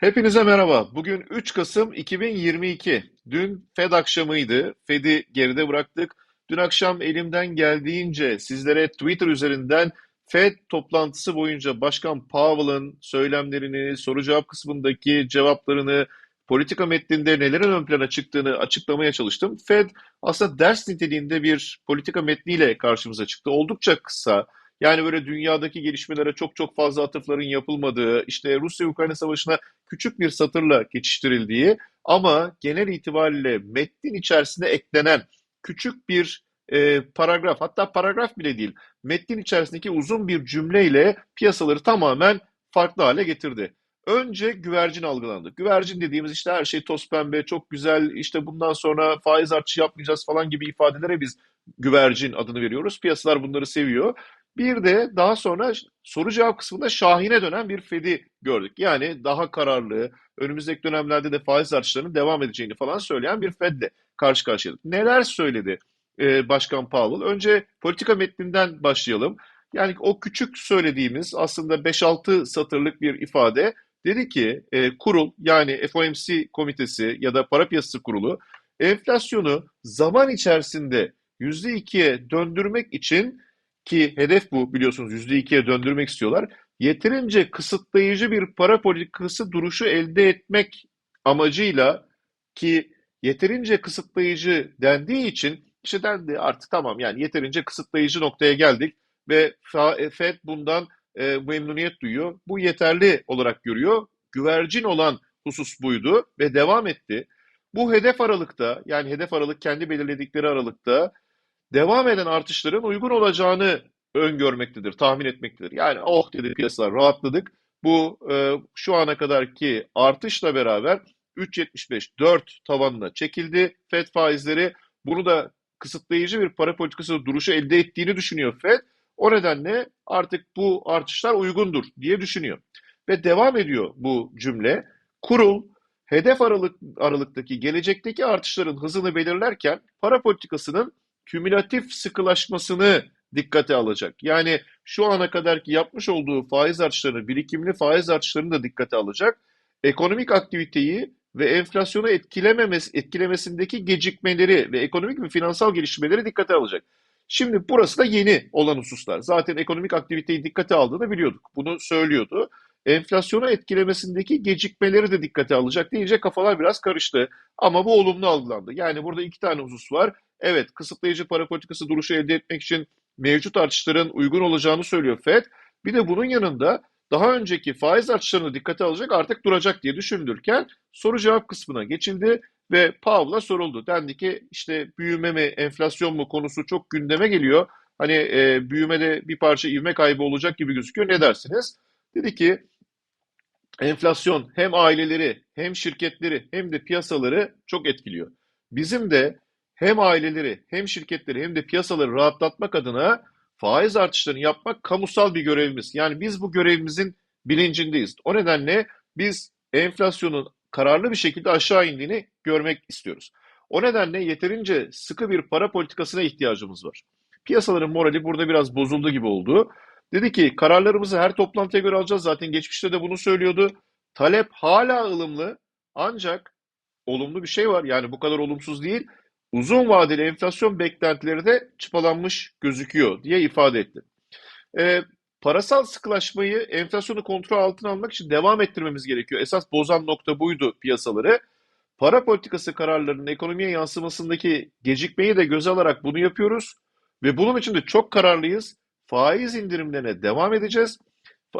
Hepinize merhaba. Bugün 3 Kasım 2022. Dün Fed akşamıydı. Fed'i geride bıraktık. Dün akşam elimden geldiğince sizlere Twitter üzerinden Fed toplantısı boyunca Başkan Powell'ın söylemlerini, soru cevap kısmındaki cevaplarını, politika metninde nelerin ön plana çıktığını açıklamaya çalıştım. Fed aslında ders niteliğinde bir politika metniyle karşımıza çıktı. Oldukça kısa, yani böyle dünyadaki gelişmelere çok çok fazla atıfların yapılmadığı, işte Rusya-Ukrayna savaşına küçük bir satırla geçiştirildiği ama genel itibariyle metnin içerisine eklenen küçük bir e, paragraf, hatta paragraf bile değil, metnin içerisindeki uzun bir cümleyle piyasaları tamamen farklı hale getirdi. Önce güvercin algılandı. Güvercin dediğimiz işte her şey toz pembe, çok güzel, işte bundan sonra faiz artışı yapmayacağız falan gibi ifadelere biz güvercin adını veriyoruz. Piyasalar bunları seviyor. Bir de daha sonra soru cevap kısmında şahine dönen bir Fed'i gördük. Yani daha kararlı, önümüzdeki dönemlerde de faiz artışlarının devam edeceğini falan söyleyen bir Fed'le karşı karşıyaydık. Neler söyledi e, Başkan Powell? Önce politika metninden başlayalım. Yani o küçük söylediğimiz aslında 5-6 satırlık bir ifade dedi ki e, kurul yani FOMC komitesi ya da para piyasası kurulu enflasyonu zaman içerisinde %2'ye döndürmek için ki hedef bu biliyorsunuz %2'ye döndürmek istiyorlar. Yeterince kısıtlayıcı bir para politikası duruşu elde etmek amacıyla ki yeterince kısıtlayıcı dendiği için işte dendi artık tamam yani yeterince kısıtlayıcı noktaya geldik ve Fed bundan e, memnuniyet duyuyor. Bu yeterli olarak görüyor. Güvercin olan husus buydu ve devam etti. Bu hedef aralıkta yani hedef aralık kendi belirledikleri aralıkta devam eden artışların uygun olacağını öngörmektedir, tahmin etmektedir. Yani oh dedi piyasalar rahatladık. Bu e, şu ana kadarki artışla beraber 3.75 4 tavanına çekildi Fed faizleri. Bunu da kısıtlayıcı bir para politikası duruşu elde ettiğini düşünüyor Fed. O nedenle artık bu artışlar uygundur diye düşünüyor. Ve devam ediyor bu cümle. Kurul hedef aralık aralıktaki gelecekteki artışların hızını belirlerken para politikasının kümülatif sıkılaşmasını dikkate alacak. Yani şu ana kadarki yapmış olduğu faiz artışlarını, birikimli faiz artışlarını da dikkate alacak. Ekonomik aktiviteyi ve enflasyonu etkilememesi, etkilemesindeki gecikmeleri ve ekonomik ve finansal gelişmeleri dikkate alacak. Şimdi burası da yeni olan hususlar. Zaten ekonomik aktiviteyi dikkate aldığını biliyorduk. Bunu söylüyordu. Enflasyonu etkilemesindeki gecikmeleri de dikkate alacak deyince kafalar biraz karıştı. Ama bu olumlu algılandı. Yani burada iki tane husus var. Evet, kısıtlayıcı para politikası duruşu elde etmek için mevcut artışların uygun olacağını söylüyor Fed. Bir de bunun yanında daha önceki faiz artışlarını dikkate alacak artık duracak diye düşünülürken soru cevap kısmına geçildi ve Powell'a soruldu. Dendi ki işte büyüme mi enflasyon mu konusu çok gündeme geliyor. Hani e, büyümede bir parça ivme kaybı olacak gibi gözüküyor. Ne dersiniz? Dedi ki enflasyon hem aileleri hem şirketleri hem de piyasaları çok etkiliyor. Bizim de hem aileleri hem şirketleri hem de piyasaları rahatlatmak adına faiz artışlarını yapmak kamusal bir görevimiz. Yani biz bu görevimizin bilincindeyiz. O nedenle biz enflasyonun kararlı bir şekilde aşağı indiğini görmek istiyoruz. O nedenle yeterince sıkı bir para politikasına ihtiyacımız var. Piyasaların morali burada biraz bozuldu gibi oldu. Dedi ki kararlarımızı her toplantıya göre alacağız. Zaten geçmişte de bunu söylüyordu. Talep hala ılımlı ancak olumlu bir şey var. Yani bu kadar olumsuz değil uzun vadeli enflasyon beklentileri de çıpalanmış gözüküyor diye ifade etti. E, parasal sıkılaşmayı enflasyonu kontrol altına almak için devam ettirmemiz gerekiyor. Esas bozan nokta buydu piyasaları. Para politikası kararlarının ekonomiye yansımasındaki gecikmeyi de göze alarak bunu yapıyoruz. Ve bunun için de çok kararlıyız. Faiz indirimlerine devam edeceğiz.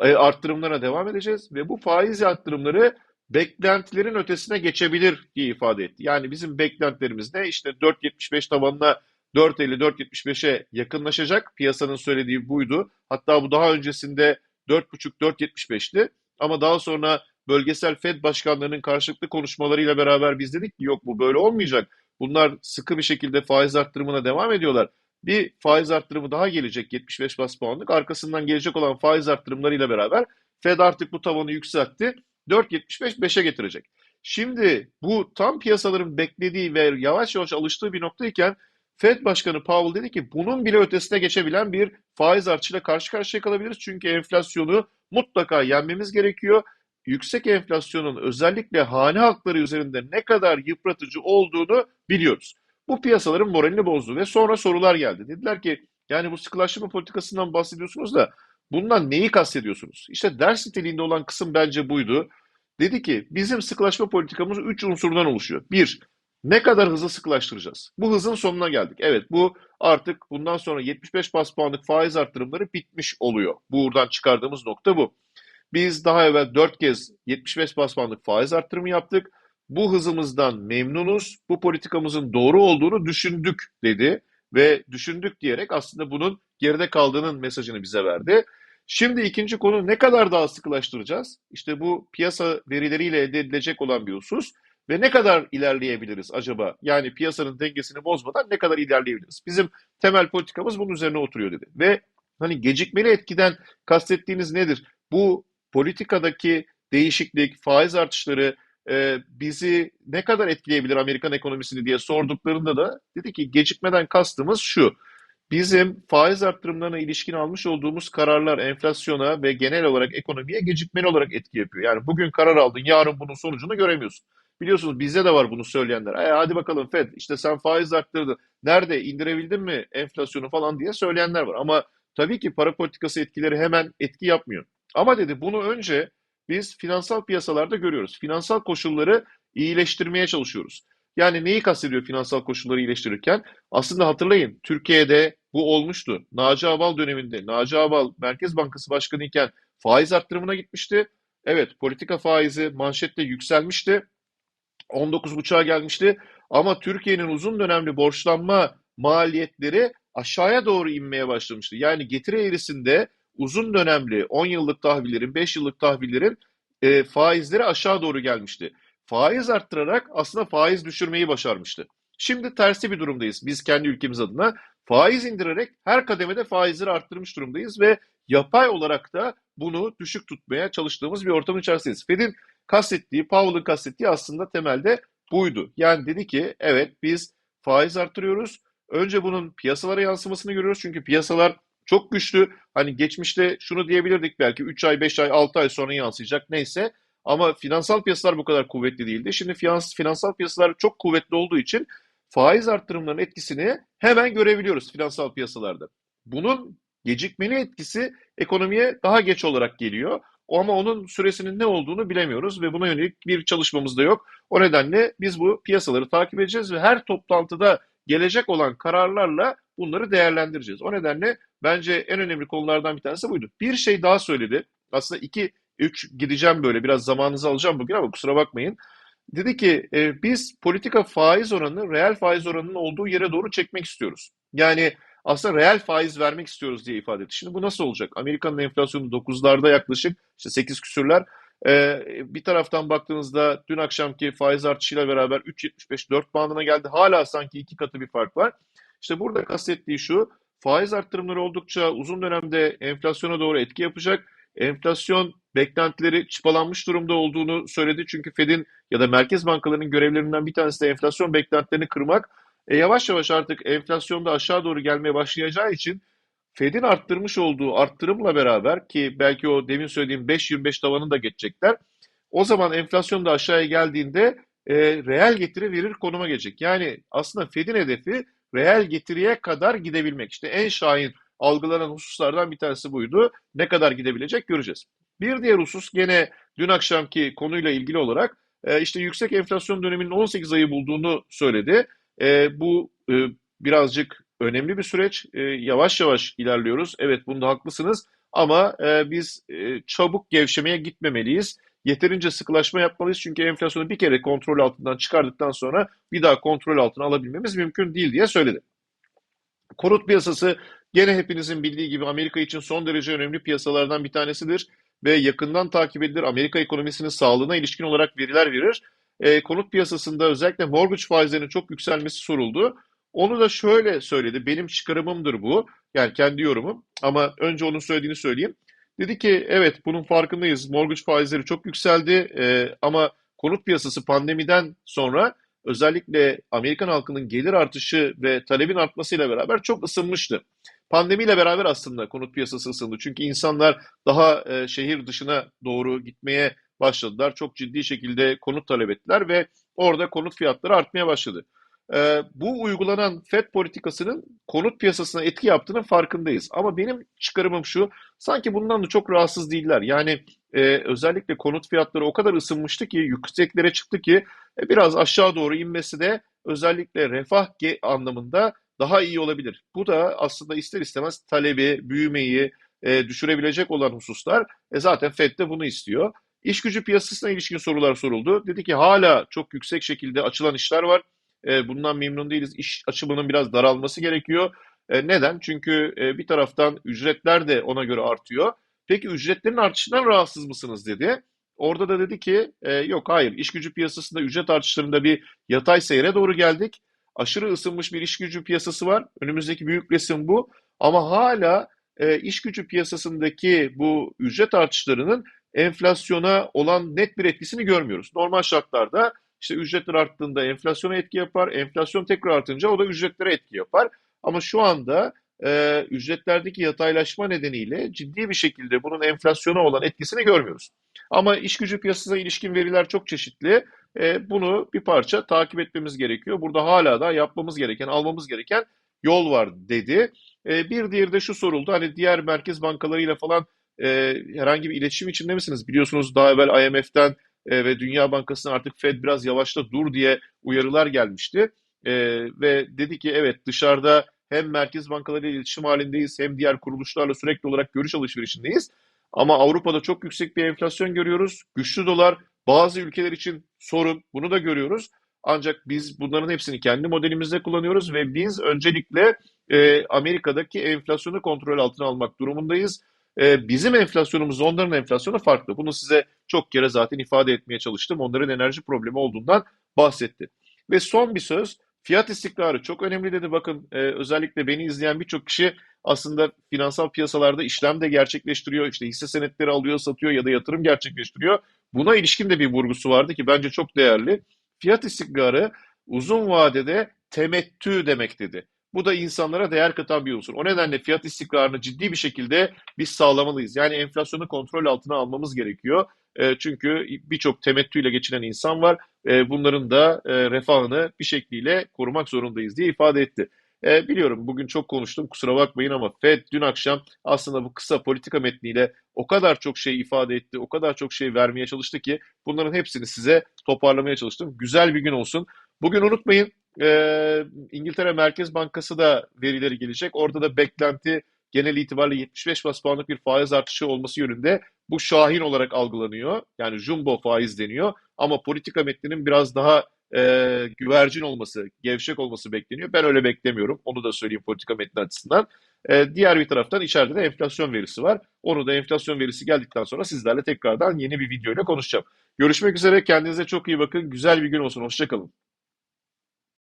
E, arttırımlarına devam edeceğiz. Ve bu faiz arttırımları beklentilerin ötesine geçebilir diye ifade etti. Yani bizim beklentilerimiz ne? İşte 4.75 tavanına 4.50-4.75'e yakınlaşacak. Piyasanın söylediği buydu. Hatta bu daha öncesinde 4.5-4.75'ti. Ama daha sonra bölgesel Fed başkanlarının karşılıklı konuşmalarıyla beraber biz dedik ki yok bu böyle olmayacak. Bunlar sıkı bir şekilde faiz arttırımına devam ediyorlar. Bir faiz arttırımı daha gelecek 75 bas puanlık. Arkasından gelecek olan faiz arttırımlarıyla beraber Fed artık bu tavanı yükseltti 4.75 5'e getirecek. Şimdi bu tam piyasaların beklediği ve yavaş yavaş alıştığı bir noktayken Fed Başkanı Powell dedi ki bunun bile ötesine geçebilen bir faiz artışıyla karşı karşıya kalabiliriz. Çünkü enflasyonu mutlaka yenmemiz gerekiyor. yüksek enflasyonun özellikle hane halkları üzerinde ne kadar yıpratıcı olduğunu biliyoruz. Bu piyasaların moralini bozdu ve sonra sorular geldi. Dediler ki yani bu sıkılaştırma politikasından bahsediyorsunuz da bundan neyi kastediyorsunuz? İşte ders niteliğinde olan kısım bence buydu. Dedi ki bizim sıkılaşma politikamız üç unsurdan oluşuyor. Bir, ne kadar hızlı sıkılaştıracağız? Bu hızın sonuna geldik. Evet bu artık bundan sonra 75 bas puanlık faiz arttırımları bitmiş oluyor. Buradan çıkardığımız nokta bu. Biz daha evvel 4 kez 75 bas puanlık faiz arttırımı yaptık. Bu hızımızdan memnunuz. Bu politikamızın doğru olduğunu düşündük dedi ve düşündük diyerek aslında bunun geride kaldığının mesajını bize verdi. Şimdi ikinci konu ne kadar daha sıkılaştıracağız? İşte bu piyasa verileriyle elde edilecek olan bir husus ve ne kadar ilerleyebiliriz acaba? Yani piyasanın dengesini bozmadan ne kadar ilerleyebiliriz? Bizim temel politikamız bunun üzerine oturuyor dedi. Ve hani gecikmeli etkiden kastettiğiniz nedir? Bu politikadaki değişiklik, faiz artışları e, bizi ne kadar etkileyebilir Amerikan ekonomisini diye sorduklarında da dedi ki gecikmeden kastımız şu. Bizim faiz arttırımlarına ilişkin almış olduğumuz kararlar enflasyona ve genel olarak ekonomiye gecikmeli olarak etki yapıyor. Yani bugün karar aldın, yarın bunun sonucunu göremiyorsun. Biliyorsunuz bizde de var bunu söyleyenler. E, hadi bakalım Fed işte sen faiz arttırdın. Nerede indirebildin mi enflasyonu falan diye söyleyenler var. Ama tabii ki para politikası etkileri hemen etki yapmıyor. Ama dedi bunu önce biz finansal piyasalarda görüyoruz. Finansal koşulları iyileştirmeye çalışıyoruz. Yani neyi kastediyor finansal koşulları iyileştirirken? Aslında hatırlayın Türkiye'de bu olmuştu. Naci Abal döneminde Naci Abal Merkez Bankası Başkanı iken faiz arttırımına gitmişti. Evet politika faizi manşette yükselmişti. 19,5'a gelmişti. Ama Türkiye'nin uzun dönemli borçlanma maliyetleri aşağıya doğru inmeye başlamıştı. Yani getiri eğrisinde uzun dönemli 10 yıllık tahvillerin, 5 yıllık tahvillerin e, faizleri aşağı doğru gelmişti. Faiz arttırarak aslında faiz düşürmeyi başarmıştı. Şimdi tersi bir durumdayız. Biz kendi ülkemiz adına faiz indirerek her kademede faizleri arttırmış durumdayız ve yapay olarak da bunu düşük tutmaya çalıştığımız bir ortamın içerisindeyiz. Fed'in kastettiği, Powell'ın kastettiği aslında temelde buydu. Yani dedi ki evet biz faiz arttırıyoruz. Önce bunun piyasalara yansımasını görüyoruz. Çünkü piyasalar çok güçlü. Hani geçmişte şunu diyebilirdik belki 3 ay, 5 ay, 6 ay sonra yansıyacak neyse. Ama finansal piyasalar bu kadar kuvvetli değildi. Şimdi finans, finansal piyasalar çok kuvvetli olduğu için faiz arttırımlarının etkisini hemen görebiliyoruz finansal piyasalarda. Bunun gecikmeli etkisi ekonomiye daha geç olarak geliyor. Ama onun süresinin ne olduğunu bilemiyoruz ve buna yönelik bir çalışmamız da yok. O nedenle biz bu piyasaları takip edeceğiz ve her toplantıda gelecek olan kararlarla bunları değerlendireceğiz. O nedenle bence en önemli konulardan bir tanesi buydu. Bir şey daha söyledi. Aslında iki, üç gideceğim böyle biraz zamanınızı alacağım bugün ama kusura bakmayın. Dedi ki e, biz politika faiz oranını reel faiz oranının olduğu yere doğru çekmek istiyoruz. Yani aslında reel faiz vermek istiyoruz diye ifade etti. Şimdi bu nasıl olacak? Amerika'nın enflasyonu 9'larda yaklaşık işte 8 küsürler. Ee, bir taraftan baktığınızda dün akşamki faiz artışıyla beraber 3.75-4 bandına geldi. Hala sanki iki katı bir fark var. İşte burada kastettiği şu, faiz arttırımları oldukça uzun dönemde enflasyona doğru etki yapacak. Enflasyon beklentileri çıpalanmış durumda olduğunu söyledi. Çünkü Fed'in ya da merkez bankalarının görevlerinden bir tanesi de enflasyon beklentilerini kırmak. E, yavaş yavaş artık enflasyonda aşağı doğru gelmeye başlayacağı için Fed'in arttırmış olduğu arttırımla beraber ki belki o demin söylediğim 5.25 tavanını da geçecekler. O zaman enflasyon da aşağıya geldiğinde e, reel getiri verir konuma gelecek. Yani aslında Fed'in hedefi reel getiriye kadar gidebilmek. İşte en şahin algılanan hususlardan bir tanesi buydu. Ne kadar gidebilecek göreceğiz. Bir diğer husus gene dün akşamki konuyla ilgili olarak e, işte yüksek enflasyon döneminin 18 ayı bulduğunu söyledi. E, bu e, birazcık önemli bir süreç. Yavaş yavaş ilerliyoruz. Evet bunda haklısınız. Ama biz çabuk gevşemeye gitmemeliyiz. Yeterince sıkılaşma yapmalıyız. Çünkü enflasyonu bir kere kontrol altından çıkardıktan sonra bir daha kontrol altına alabilmemiz mümkün değil diye söyledi. Konut piyasası gene hepinizin bildiği gibi Amerika için son derece önemli piyasalardan bir tanesidir ve yakından takip edilir. Amerika ekonomisinin sağlığına ilişkin olarak veriler verir. E, konut piyasasında özellikle mortgage faizlerinin çok yükselmesi soruldu. Onu da şöyle söyledi. Benim çıkarımımdır bu. Yani kendi yorumum. Ama önce onun söylediğini söyleyeyim. Dedi ki evet bunun farkındayız. Mortgage faizleri çok yükseldi. E, ama konut piyasası pandemiden sonra özellikle Amerikan halkının gelir artışı ve talebin artmasıyla beraber çok ısınmıştı. Pandemiyle beraber aslında konut piyasası ısındı. Çünkü insanlar daha e, şehir dışına doğru gitmeye başladılar. Çok ciddi şekilde konut talep ettiler ve orada konut fiyatları artmaya başladı. Ee, bu uygulanan FED politikasının konut piyasasına etki yaptığının farkındayız. Ama benim çıkarımım şu, sanki bundan da çok rahatsız değiller. Yani e, özellikle konut fiyatları o kadar ısınmıştı ki, yükseklere çıktı ki e, biraz aşağı doğru inmesi de özellikle refah anlamında daha iyi olabilir. Bu da aslında ister istemez talebi, büyümeyi e, düşürebilecek olan hususlar. E, zaten FED de bunu istiyor. İş gücü piyasasına ilişkin sorular soruldu. Dedi ki hala çok yüksek şekilde açılan işler var. E, bundan memnun değiliz. İş açımının biraz daralması gerekiyor. E, neden? Çünkü e, bir taraftan ücretler de ona göre artıyor. Peki ücretlerin artışından rahatsız mısınız dedi. Orada da dedi ki e, yok hayır iş gücü piyasasında ücret artışlarında bir yatay seyre doğru geldik. Aşırı ısınmış bir iş gücü piyasası var. Önümüzdeki büyük resim bu. Ama hala e, iş gücü piyasasındaki bu ücret artışlarının enflasyona olan net bir etkisini görmüyoruz. Normal şartlarda işte ücretler arttığında enflasyona etki yapar, enflasyon tekrar artınca o da ücretlere etki yapar. Ama şu anda e, ücretlerdeki yataylaşma nedeniyle ciddi bir şekilde bunun enflasyona olan etkisini görmüyoruz. Ama iş gücü piyasasına ilişkin veriler çok çeşitli. E, bunu bir parça takip etmemiz gerekiyor. Burada hala da yapmamız gereken, almamız gereken yol var dedi. E, bir diğeri de şu soruldu. Hani diğer merkez bankalarıyla falan e, herhangi bir iletişim içinde misiniz? Biliyorsunuz daha evvel IMF'den e, ve Dünya Bankası'na artık Fed biraz yavaşla dur diye uyarılar gelmişti. E, ve dedi ki evet dışarıda hem merkez bankalarıyla iletişim halindeyiz hem diğer kuruluşlarla sürekli olarak görüş alışverişindeyiz. Ama Avrupa'da çok yüksek bir enflasyon görüyoruz. Güçlü dolar bazı ülkeler için sorun. Bunu da görüyoruz. Ancak biz bunların hepsini kendi modelimizde kullanıyoruz ve biz öncelikle e, Amerika'daki enflasyonu kontrol altına almak durumundayız. E, bizim enflasyonumuz onların enflasyonu farklı. Bunu size çok kere zaten ifade etmeye çalıştım. Onların enerji problemi olduğundan bahsetti. Ve son bir söz, fiyat istikrarı çok önemli dedi. Bakın e, özellikle beni izleyen birçok kişi aslında finansal piyasalarda işlem de gerçekleştiriyor. İşte hisse senetleri alıyor, satıyor ya da yatırım gerçekleştiriyor. Buna ilişkin de bir vurgusu vardı ki bence çok değerli. Fiyat istikrarı uzun vadede temettü demek dedi. Bu da insanlara değer katan bir unsur. O nedenle fiyat istikrarını ciddi bir şekilde biz sağlamalıyız. Yani enflasyonu kontrol altına almamız gerekiyor. E, çünkü birçok temettüyle geçinen insan var. E, bunların da e, refahını bir şekliyle korumak zorundayız diye ifade etti. Biliyorum bugün çok konuştum kusura bakmayın ama Fed dün akşam aslında bu kısa politika metniyle o kadar çok şey ifade etti, o kadar çok şey vermeye çalıştı ki bunların hepsini size toparlamaya çalıştım. Güzel bir gün olsun. Bugün unutmayın İngiltere Merkez Bankası da verileri gelecek. Orada da beklenti genel itibariyle 75 bas puanlık bir faiz artışı olması yönünde bu şahin olarak algılanıyor. Yani jumbo faiz deniyor. Ama politika metninin biraz daha e, güvercin olması, gevşek olması bekleniyor. Ben öyle beklemiyorum. Onu da söyleyeyim politika metni açısından. E, diğer bir taraftan içeride de enflasyon verisi var. Onu da enflasyon verisi geldikten sonra sizlerle tekrardan yeni bir video ile konuşacağım. Görüşmek üzere. Kendinize çok iyi bakın. Güzel bir gün olsun. Hoşçakalın.